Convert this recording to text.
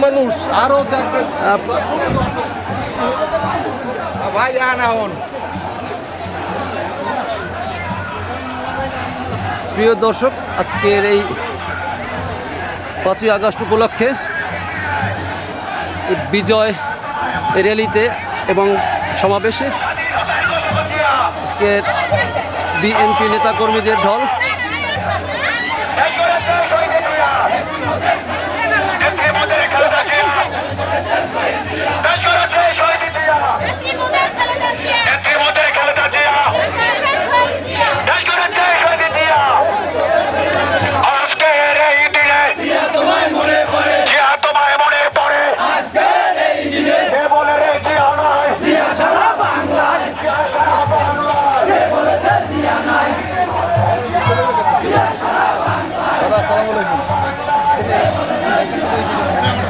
মানুষ আরও ভাই আনাহন প্রিয় দর্শক আজকের এই পাঁচই আগস্ট উপলক্ষে বিজয় র্যালিতে এবং সমাবেশে আজকের বিএনপি নেতাকর্মীদের ঢল Thank you.